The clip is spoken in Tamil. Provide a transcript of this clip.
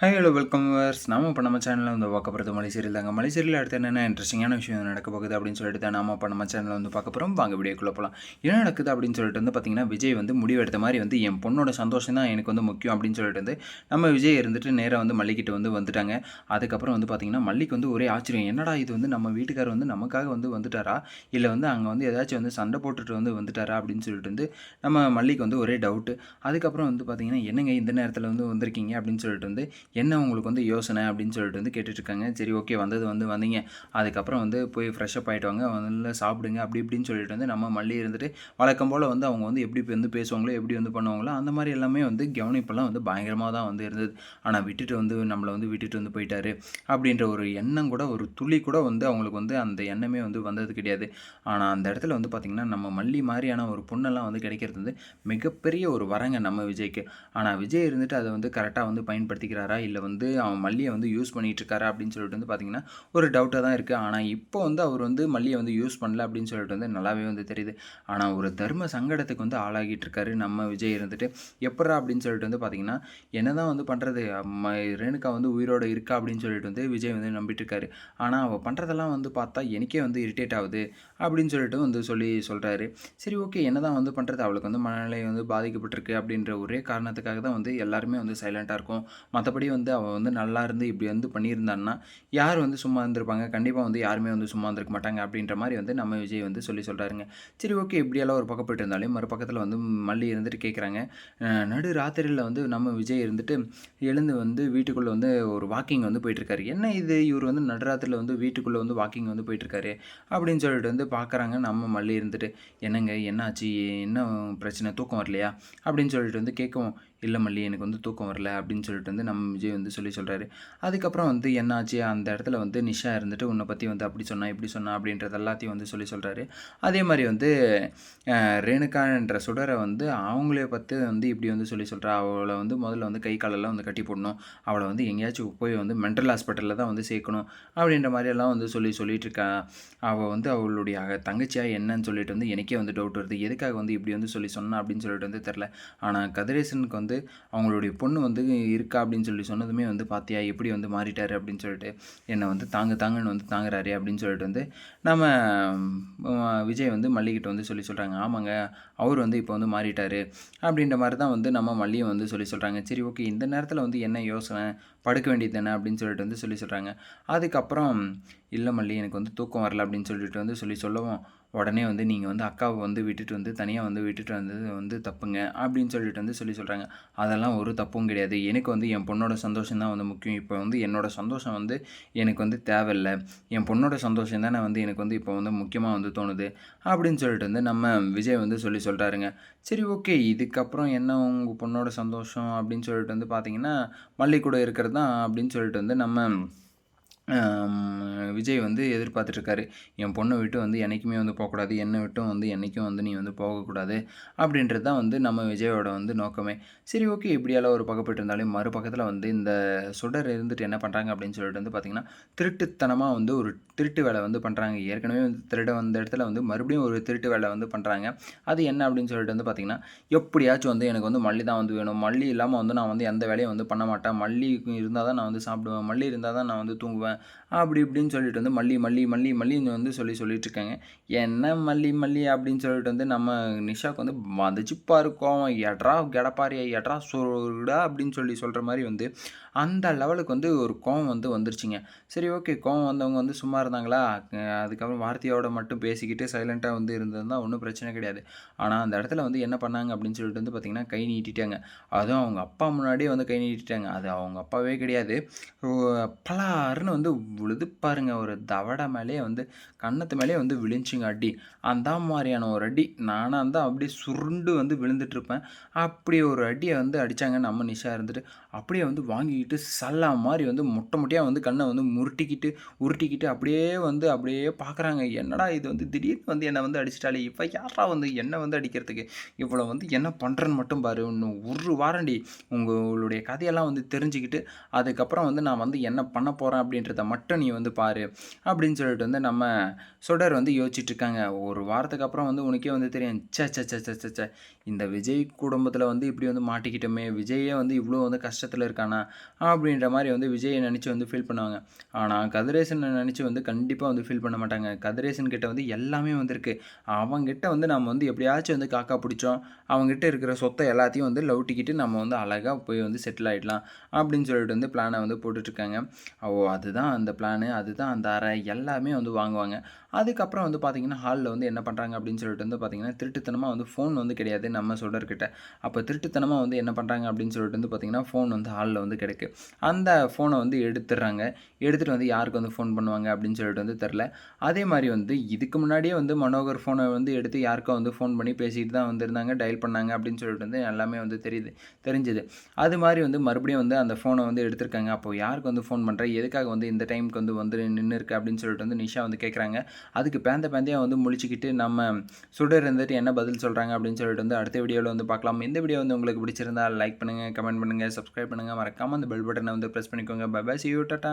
ஹாய் ஹலோ வெல்கம் வர்ஸ் நாம இப்போ நம்ம சேனலில் வந்து பார்க்க போகிறது மலைசேரியில் தாங்க. மலைசேரியில் அடுத்து என்னென்ன இன்ட்ரெஸ்டிங்கான விஷயம் நடக்க போகுது அப்படின்னு சொல்லிட்டு தான் நாம இப்போ நம்ம சேனலில் வந்து பார்க்க போகிறோம் வாங்க வீடியோக்குள்ளே போகலாம் என்ன நடக்குது அப்படின்னு சொல்லிட்டு வந்து பார்த்தீங்கன்னா விஜய் வந்து முடிவெடுத்த மாதிரி வந்து என் பொண்ணோட சந்தோஷம் தான் எனக்கு வந்து முக்கியம் அப்படின்னு சொல்லிட்டு வந்து நம்ம விஜய் இருந்துட்டு நேராக வந்து மல்லிக்கிட்ட வந்து வந்துட்டாங்க. அதுக்கப்புறம் வந்து பார்த்தீங்கன்னா மல்லிக்கு வந்து ஒரே ஆச்சரியம். என்னடா இது வந்து நம்ம வீட்டுக்கார் வந்து நமக்காக வந்து வந்துட்டாரா? இல்லை வந்து அங்கே வந்து ஏதாச்சும் வந்து சண்டை போட்டுட்டு வந்து வந்துட்டாரா? அப்படின்னு சொல்லிட்டு வந்து நம்ம மல்லிக்கு வந்து ஒரே டவுட்டு அதுக்கப்புறம் வந்து பார்த்தீங்கன்னா என்னங்க இந்த நேரத்தில் வந்து வந்திருக்கீங்க அப்படின்னு சொல்லிட்டு வந்து என்ன உங்களுக்கு வந்து யோசனை அப்படின்னு சொல்லிட்டு வந்து கேட்டுட்ருக்காங்க. சரி ஓகே வந்தது வந்து வந்தீங்க. அதுக்கப்புறம் வந்து போய் ஃப்ரெஷ்அப் ஆகிட்டு வாங்க. வந்து சாப்பிடுங்க. அப்படி இப்படின்னு சொல்லிட்டு வந்து நம்ம மல்லி இருந்துட்டு வழக்கம் போல் வந்து அவங்க வந்து எப்படி வந்து பேசுவாங்களோ எப்படி வந்து பண்ணுவாங்களோ அந்த மாதிரி எல்லாமே வந்து கவனிப்பெல்லாம் வந்து பயங்கரமாக தான் வந்து இருந்தது. ஆனால் விட்டுட்டு வந்து நம்மளை வந்து விட்டுட்டு வந்து போயிட்டாரு அப்படின்ற ஒரு எண்ணம் கூட ஒரு துளி கூட வந்து அவங்களுக்கு வந்து அந்த எண்ணமே வந்து வந்தது கிடையாது. ஆனால் அந்த இடத்துல வந்து பார்த்திங்கன்னா நம்ம மல்லி மாதிரியான ஒரு பொண்ணெல்லாம் வந்து கிடைக்கிறது வந்து மிகப்பெரிய ஒரு வரங்க நம்ம விஜய்க்கு. ஆனால் விஜய் இருந்துட்டு அதை வந்து கரெக்டாக வந்து பயன்படுத்திக்கிறாரா இல்லை வந்து அவன் மல்லியை வந்து யூஸ் பண்ணிகிட்டு இருக்காரா அப்படின்னு சொல்லிட்டு வந்து பார்த்திங்கன்னா ஒரு டவுட்டாக தான் இருக்குது ஆனால் இப்போ வந்து அவர் வந்து மல்லியை வந்து யூஸ் பண்ணல அப்படின்னு சொல்லிட்டு வந்து நல்லாவே வந்து தெரியுது. ஆனால் ஒரு தர்ம சங்கடத்துக்கு வந்து ஆளாகிட்டு இருக்காரு. நம்ம விஜய் இருந்துட்டு எப்படா அப்படின்னு சொல்லிட்டு வந்து பார்த்திங்கன்னா என்ன தான் வந்து பண்ணுறது ரேணுகா வந்து உயிரோடு இருக்கா அப்படின்னு சொல்லிட்டு வந்து விஜய் வந்து நம்பிட்டு இருக்காரு. ஆனால் அவள் பண்ணுறதெல்லாம் வந்து பார்த்தா எனக்கே வந்து இரிட்டேட் ஆகுது அப்படின்னு சொல்லிட்டு வந்து சொல்லி சொல்கிறாரு சரி ஓகே என்ன தான் வந்து பண்ணுறது அவளுக்கு வந்து மனநிலை வந்து பாதிக்கப்பட்டிருக்கு அப்படின்ற ஒரே காரணத்துக்காக தான் வந்து எல்லாருமே வந்து சைலண்ட்டாக இருக்கும். மற்றபடி வந்து அவன் வந்து நல்லா இருந்து இப்படி வந்து பண்ணியிருந்தான்னா யார் வந்து சும்மா இருந்திருப்பாங்க? கண்டிப்பாக வந்து யாருமே வந்து சும்மா இருந்திருக்க மாட்டாங்க அப்படின்ற மாதிரி வந்து நம்ம விஜய் வந்து சொல்லி சொல்கிறாருங்க சரி ஓகே இப்படியெல்லாம் ஒரு பக்கம் போயிட்டு இருந்தாலும் மறுபக்கத்தில் வந்து மல்லி இருந்துட்டு கேட்குறாங்க நடு ராத்திரியில் வந்து நம்ம விஜய் இருந்துட்டு எழுந்து வந்து வீட்டுக்குள்ளே வந்து ஒரு வாக்கிங் வந்து போயிட்டுருக்காரு. என்ன இது? இவர் வந்து நடுராத்திரியில் வந்து வீட்டுக்குள்ளே வந்து வாக்கிங் வந்து போயிட்டுருக்காரு அப்படின்னு சொல்லிட்டு வந்து பார்க்குறாங்க நம்ம மல்லி இருந்துட்டு. என்னங்க? என்னாச்சு? என்ன பிரச்சனை? தூக்கம் வரலையா? அப்படின்னு சொல்லிட்டு வந்து கேட்கவும் இல்லை மல்லி எனக்கு வந்து தூக்கம் வரல அப்படின்னு சொல்லிட்டு வந்து நம்ம விஜய் வந்து சொல்லி சொல்கிறாரு அதுக்கப்புறம் வந்து என்னாச்சு? அந்த இடத்துல வந்து நிஷா இருந்துட்டு உன்னை பற்றி வந்து அப்படி சொன்னா இப்படி சொன்னா அப்படின்றது எல்லாத்தையும் வந்து சொல்லி சொல்கிறாரு அதே மாதிரி வந்து ரேணுகான்ற சுடரை வந்து அவங்களே பார்த்து வந்து இப்படி வந்து சொல்லி சொல்கிறா அவளை வந்து முதல்ல வந்து கை காலெல்லாம் வந்து கட்டி போடணும். அவளை வந்து எங்கேயாச்சும் போய் வந்து மென்டல் ஹாஸ்பிட்டலில் தான் வந்து சேர்க்கணும் அப்படின்ற மாதிரியெல்லாம் வந்து சொல்லி சொல்லிட்டு இருக்கா. அவள் வந்து அவளுடைய தங்கச்சியாக என்னன்னு சொல்லிட்டு வந்து எனக்கே வந்து டவுட் வருது. எதுக்காக வந்து இப்படி வந்து சொல்லி சொன்னா அப்படின்னு சொல்லிட்டு வந்து தெரில ஆனால் கதிரேசனுக்கு வந்து வந்து அவங்களுடைய பொண்ணு வந்து இருக்கா அப்படின்னு சொல்லி சொன்னதுமே வந்து பார்த்தியா எப்படி வந்து மாறிட்டார்? அப்படின்னு சொல்லிட்டு என்னை வந்து தாங்க தாங்கன்னு வந்து தாங்குறாரு அப்படின்னு சொல்லிட்டு வந்து நம்ம விஜய் வந்து மல்லிகிட்ட வந்து சொல்லி சொல்கிறாங்க ஆமாங்க அவர் வந்து இப்போ வந்து மாறிட்டார். அப்படின்ற மாதிரி தான் வந்து நம்ம மல்லியை வந்து சொல்லி சொல்கிறாங்க சரி ஓகே இந்த நேரத்தில் வந்து என்ன யோசனை? படுக்க வேண்டியது தானே அப்படின்னு சொல்லிட்டு வந்து சொல்லி சொல்கிறாங்க அதுக்கப்புறம் இல்லை மல்லி எனக்கு வந்து தூக்கம் வரல அப்படின்னு சொல்லிட்டு வந்து சொல்லி சொல்லவும் உடனே வந்து நீங்கள் வந்து அக்காவை வந்து விட்டுட்டு வந்து தனியாக வந்து விட்டுட்டு வந்தது வந்து தப்புங்க அப்படின்னு சொல்லிட்டு வந்து சொல்லி சொல்கிறாங்க அதெல்லாம் ஒரு தப்பும் கிடையாது. எனக்கு வந்து என் பொண்ணோட சந்தோஷம் தான் வந்து முக்கியம். இப்போ வந்து என்னோடய சந்தோஷம் வந்து எனக்கு வந்து தேவையில்லை. என் பொண்ணோட சந்தோஷம் தானே வந்து எனக்கு வந்து இப்போ வந்து முக்கியமாக வந்து தோணுது அப்படின்னு சொல்லிட்டு வந்து நம்ம விஜய் வந்து சொல்லி சொல்கிறாருங்க சரி ஓகே. இதுக்கப்புறம் என்ன உங்கள் பொண்ணோட சந்தோஷம் அப்படின்னு சொல்லிட்டு வந்து பார்த்தீங்கன்னா மல்லி கூட இருக்கிறது தான் அப்படின்னு சொல்லிட்டு வந்து நம்ம விஜய் வந்து எதிர்பார்த்துட்ருக்காரு என் பொண்ணை விட்டு வந்து என்றைக்குமே வந்து போகக்கூடாது என்னை விட்டும் வந்து என்றைக்கும் வந்து நீ வந்து போகக்கூடாது அப்படின்றது தான் வந்து நம்ம விஜயோட வந்து நோக்கமே. சரி ஓகே இப்படியெல்லாம் ஒரு பக்கப்பட்டு இருந்தாலும் மறுபக்கத்தில் வந்து இந்த சுடர் இருந்துட்டு என்ன பண்ணுறாங்க அப்படின்னு சொல்லிட்டு வந்து பார்த்திங்கன்னா திருட்டுத்தனமாக வந்து ஒரு திருட்டு வேலை வந்து பண்ணுறாங்க ஏற்கனவே வந்து திருட வந்த இடத்துல வந்து மறுபடியும் ஒரு திருட்டு வேலை வந்து பண்ணுறாங்க அது என்ன அப்படின்னு சொல்லிட்டு வந்து பார்த்திங்கன்னா எப்படியாச்சும் வந்து எனக்கு வந்து மல்லி தான் வந்து வேணும். மல்லி இல்லாமல் வந்து நான் வந்து எந்த வேலையும் வந்து பண்ண மாட்டேன். மல்லி இருந்தால் தான் நான் வந்து சாப்பிடுவேன். மல்லி இருந்தால் தான் நான் வந்து தூங்குவேன். அப்படி இப்படின்னு சொல்லிட்டு வந்து மல்லி மல்லி மல்லி மல்லின்னு வந்து சொல்லி சொல்லிட்டு இருக்காங்க என்ன மல்லி மல்லி அப்படின்னு சொல்லிட்டு வந்து நம்ம நிஷாவுக்கு வந்து மதிச்சுப்பா இருக்கோம் எட்ரா கெடப்பாரியா எட்ரா சொல்டா அப்படின்னு சொல்லி சொல்கிற மாதிரி வந்து அந்த லெவலுக்கு வந்து ஒரு கோவம் வந்து வந்துருச்சுங்க. சரி ஓகே கோவம் வந்தவங்க வந்து சும்மா இருந்தாங்களா? அதுக்கப்புறம் வார்த்தையோட மட்டும் பேசிக்கிட்டு சைலண்ட்டாக வந்து இருந்ததுதான் ஒன்றும் பிரச்சனை கிடையாது. ஆனால் அந்த இடத்துல வந்து என்ன பண்ணாங்க அப்படின்னு சொல்லிட்டு வந்து பார்த்திங்கன்னா கை நீட்டிட்டாங்க. அதுவும் அவங்க அப்பா முன்னாடியே வந்து கை நீட்டிட்டாங்க. அது அவங்க அப்பாவே கிடையாது. பலாருன்னு வந்து விழுது பாருங்க ஒரு தவடை மேலேயே வந்து கன்னத்து மேலேயே வந்து விழிஞ்சுங்க அடி. அந்த மாதிரியான ஒரு அடி. நானாக இருந்தால் அப்படியே சுருண்டு வந்து விழுந்துட்டுருப்பேன் அப்படி ஒரு அடியை வந்து அடித்தாங்க நம்ம நிஷா இருந்துட்டு. அப்படியே வந்து வாங்கிக்கிட்டு சல்லா மாதிரி வந்து மொட்டை மொட்டையாக வந்து கண்ணை வந்து முருட்டிக்கிட்டு உருட்டிக்கிட்டு அப்படியே வந்து அப்படியே பார்க்குறாங்க என்னடா இது வந்து? திடீர்னு வந்து என்னை வந்து அடிச்சிட்டாலே. இப்போ யாரா வந்து என்னை வந்து அடிக்கிறதுக்கு? இவ்வளோ வந்து என்ன பண்ணுறேன்னு மட்டும் பாரு. இன்னும் ஒரு வாரண்டி. உங்களுடைய கதையெல்லாம் வந்து தெரிஞ்சுக்கிட்டு அதுக்கப்புறம் வந்து நான் வந்து என்ன பண்ண போகிறேன் அப்படின்றத மட்டும் நீ வந்து பாரு. அப்படின்னு சொல்லிட்டு வந்து நம்ம சுடர் வந்து யோசிச்சுட்டு இருக்காங்க ஒரு வாரத்துக்கு அப்புறம் வந்து உனக்கே வந்து தெரியும். சே சே சே சே சே இந்த விஜய் குடும்பத்தில் வந்து இப்படி வந்து மாட்டிக்கிட்டோமே. விஜயே வந்து இவ்வளோ வந்து கஷ்டம் கஷ்டத்தில் இருக்கானா அப்படின்ற மாதிரி வந்து விஜயை நினச்சி வந்து ஃபீல் பண்ணுவாங்க. ஆனால் கதிரேசனை நினச்சி வந்து கண்டிப்பாக வந்து ஃபீல் பண்ண மாட்டாங்க. கதிரேசன் கிட்ட வந்து எல்லாமே வந்திருக்கு. அவங்ககிட்ட வந்து நம்ம வந்து எப்படியாச்சும் வந்து காக்கா பிடிச்சோம். அவங்ககிட்ட இருக்கிற சொத்தை எல்லாத்தையும் வந்து லவுட்டிக்கிட்டு நம்ம வந்து அழகாக போய் வந்து செட்டில் ஆகிடலாம் அப்படின்னு சொல்லிட்டு வந்து பிளானை வந்து போட்டுட்ருக்காங்க. ஓ அதுதான் அந்த பிளானு அதுதான் அந்த அறை எல்லாமே வந்து வாங்குவாங்க. அதுக்கப்புறம் வந்து பார்த்திங்கன்னா ஹாலில் வந்து என்ன பண்ணுறாங்க அப்படின்னு சொல்லிட்டு வந்து பார்த்திங்கன்னா திருட்டுத்தனமாக வந்து ஃபோன் வந்து கிடையாது நம்ம சொல்கிறக்கிட்ட அப்போ திருட்டுத்தனமாக வந்து என்ன பண்ணுறாங்க அப்படின்னு சொல்லிட்டு வந்து பார்த்திங்கன்னா ஃபோன் வந்து ஹாலில் வந்து கிடக்கு. அந்த ஃபோனை வந்து எடுத்துடுறாங்க. எடுத்துகிட்டு வந்து யாருக்கு வந்து ஃபோன் பண்ணுவாங்க அப்படின்னு சொல்லிட்டு வந்து தெரில. அதே மாதிரி வந்து இதுக்கு முன்னாடியே வந்து மனோகர் ஃபோனை வந்து எடுத்து யாருக்கோ வந்து ஃபோன் பண்ணி பேசிகிட்டு தான் வந்திருந்தாங்க டயல் பண்ணாங்க அப்படின்னு சொல்லிட்டு வந்து எல்லாமே வந்து தெரியுது தெரிஞ்சுது. அது மாதிரி வந்து மறுபடியும் வந்து அந்த ஃபோனை வந்து எடுத்திருக்காங்க. அப்போ யாருக்கு வந்து ஃபோன் பண்ணுற எதுக்காக வந்து இந்த டைமுக்கு வந்து வந்து நின்று இருக்கு அப்படின்னு சொல்லிட்டு வந்து நிஷா வந்து கேட்குறாங்க அதுக்கு பேந்த பேந்தையாக வந்து முழிச்சிக்கிட்டு நம்ம சுடர் இருந்துட்டு என்ன பதில் சொல்கிறாங்க அப்படின்னு சொல்லிட்டு வந்து அடுத்த வீடியோவில் வந்து பார்க்கலாம். இந்த வீடியோ வந்து உங்களுக்கு பிடிச்சிருந்தா லைக் பண்ணுங்கள் கமெண்ட் பண்ணுங்கள் சப்ஸ்கிரைப் பண்ணுங்கள் மறக்காமல் அந்த பெல் பட்டனை வந்து ப்ரெஸ் பண்ணிக்கோங்க. By see you tata